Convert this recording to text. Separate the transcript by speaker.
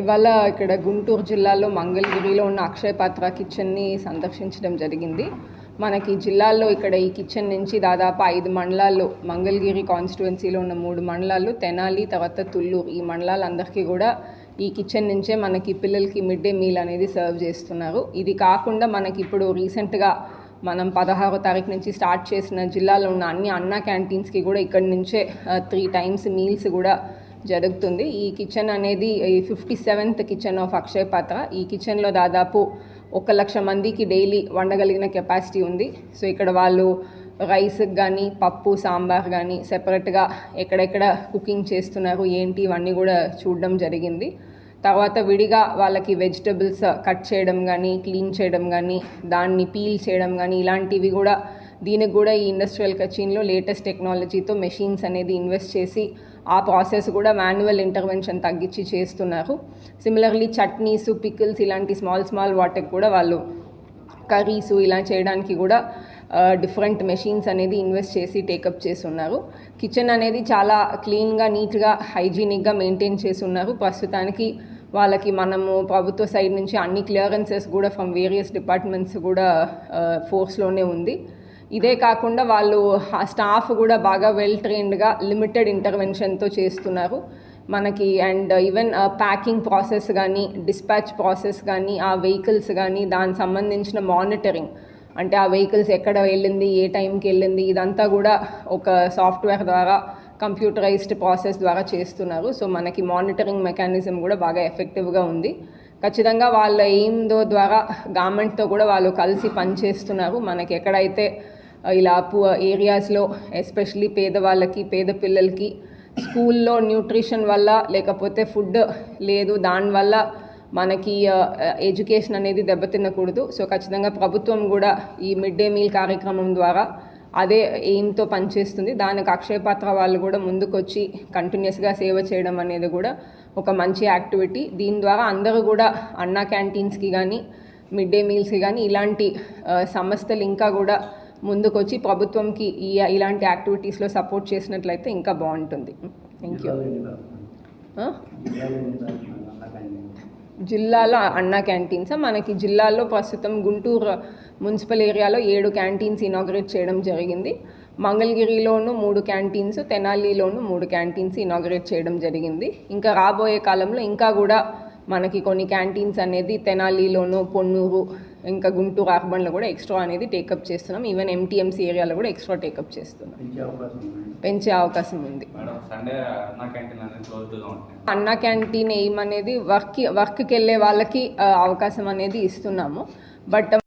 Speaker 1: ఇవాళ ఇక్కడ గుంటూరు జిల్లాలో మంగళగిరిలో ఉన్న అక్షయ పాత్ర కిచెన్ని సందర్శించడం జరిగింది. మనకి జిల్లాలో ఇక్కడ ఈ కిచెన్ నుంచి దాదాపు ఐదు మండలాల్లో మంగళగిరి కాన్స్టిట్యువెన్సీలో ఉన్న మూడు మండలాలు తెనాలి తర్వాత తుళ్ళూరు ఈ మండలాలందరికీ కూడా ఈ కిచెన్ నుంచే మనకి పిల్లలకి మిడ్ డే మీల్ అనేది సర్వ్ చేస్తున్నారు. ఇది కాకుండా మనకి ఇప్పుడు రీసెంట్గా మనం పదహారో తారీఖు నుంచి స్టార్ట్ చేసిన జిల్లాలో ఉన్న అన్ని అన్న క్యాంటీన్స్కి కూడా ఇక్కడి నుంచే త్రీ టైమ్స్ మీల్స్ కూడా జరుగుతుంది. ఈ కిచెన్ అనేది ఈ fifty seventh kitchen of Akshay Patra. ఈ కిచెన్లో దాదాపు ఒక లక్ష మందికి డైలీ వండగలిగిన కెపాసిటీ ఉంది. సో ఇక్కడ వాళ్ళు రైస్కి కానీ పప్పు సాంబార్ కానీ సెపరేట్గా ఎక్కడెక్కడ కుకింగ్ చేస్తున్నారు ఏంటి ఇవన్నీ కూడా చూడడం జరిగింది. తర్వాత విడిగా వాళ్ళకి వెజిటబుల్స్ కట్ చేయడం కానీ క్లీన్ చేయడం కానీ దాన్ని పీల్ చేయడం కానీ ఇలాంటివి కూడా దీనికి కూడా ఈ ఇండస్ట్రియల్ కచిన్లో లేటెస్ట్ టెక్నాలజీతో మెషిన్స్ అనేది ఇన్వెస్ట్ చేసి ఆ ప్రాసెస్ కూడా మాన్యువల్ ఇంటర్వెన్షన్ తగ్గించి చేస్తున్నారు. సిమిలర్లీ చట్నీస్ పికిల్స్ ఇలాంటి స్మాల్ స్మాల్ వాటికి కూడా వాళ్ళు కర్రీస్ ఇలా చేయడానికి కూడా డిఫరెంట్ మెషిన్స్ అనేది ఇన్వెస్ట్ చేసి టేకప్ చేసి ఉన్నారు కిచెన్ అనేది చాలా క్లీన్గా నీట్గా హైజీనిక్గా మెయింటైన్ చేసి ఉన్నారు ప్రస్తుతానికి వాళ్ళకి మనము ప్రభుత్వ సైడ్ నుంచి అన్ని క్లియరెన్సెస్ కూడా ఫ్రమ్ వేరియస్ డిపార్ట్మెంట్స్ కూడా ఫోర్స్లోనే ఉంది. ఇదే కాకుండా వాళ్ళు ఆ స్టాఫ్ కూడా బాగా వెల్ ట్రైన్డ్గా లిమిటెడ్ ఇంటర్వెన్షన్తో చేస్తున్నారు. మనకి అండ్ ఈవెన్ ప్యాకింగ్ ప్రాసెస్ కానీ డిస్పాచ్ ప్రాసెస్ కానీ ఆ వెహికల్స్ కానీ దానికి సంబంధించిన మానిటరింగ్ అంటే ఆ వెహికల్స్ ఎక్కడ వెళ్ళింది ఏ టైంకి వెళ్ళింది ఇదంతా కూడా ఒక సాఫ్ట్వేర్ ద్వారా కంప్యూటరైజ్డ్ ప్రాసెస్ ద్వారా చేస్తున్నారు. సో మనకి మానిటరింగ్ మెకానిజం కూడా బాగా ఎఫెక్టివ్గా ఉంది. ఖచ్చితంగా వాళ్ళ ఎయిమ్దో ద్వారా గవర్నమెంట్తో కూడా వాళ్ళు కలిసి పనిచేస్తున్నారు. మనకి ఎక్కడైతే ఇలా పు ఏరియాస్లో ఎస్పెషలీ పేదవాళ్ళకి పేద పిల్లలకి స్కూల్లో న్యూట్రిషన్ వల్ల లేకపోతే ఫుడ్ లేదు దానివల్ల మనకి ఎడ్యుకేషన్ అనేది దెబ్బతినకూడదు. సో ఖచ్చితంగా ప్రభుత్వం కూడా ఈ మిడ్ డే మీల్ కార్యక్రమం ద్వారా అదే ఎయిమ్తో పనిచేస్తుంది. దానికి అక్షయ పాత్ర వాళ్ళు కూడా ముందుకొచ్చి కంటిన్యూస్గా సేవ చేయడం అనేది కూడా ఒక మంచి యాక్టివిటీ దీని ద్వారా అందరూ కూడా అన్నా క్యాంటీన్స్కి కానీ మిడ్ డే మీల్స్కి కానీ ఇలాంటి సంస్థలు ఇంకా కూడా ముందుకొచ్చి ప్రభుత్వంకి ఈ ఇలాంటి యాక్టివిటీస్లో సపోర్ట్ చేసినట్లయితే ఇంకా బాగుంటుంది. థ్యాంక్ యూ జిల్లాలో అన్నా క్యాంటీన్స్? మనకి జిల్లాలో ప్రస్తుతం గుంటూరు మున్సిపల్ ఏరియాలో ఏడు క్యాంటీన్స్ ఇనాగ్రేట్ చేయడం జరిగింది. మంగళగిరిలోను మూడు క్యాంటీన్స్ తెనాలిలోను మూడు క్యాంటీన్స్ ఇనాగ్రేట్ చేయడం జరిగింది. ఇంకా రాబోయే కాలంలో ఇంకా కూడా మనకి కొన్ని క్యాంటీన్స్ అనేది తెనాలిలోను పొన్నూరు ఇంకా గుంటూరు అర్బన్లో కూడా ఎక్స్ట్రా అనేది టేకప్ చేస్తున్నాం. ఈవెన్ ఎంటీఎంసీ ఏరియాలో కూడా ఎక్స్ట్రా టేకప్ చేస్తున్నాం.
Speaker 2: పెంచే అవకాశం ఉంది.
Speaker 3: అన్నా క్యాంటీన్ అనేది
Speaker 1: వర్క్ వర్క్కి వెళ్ళే వాళ్ళకి అవకాశం అనేది ఇస్తున్నాము. బట్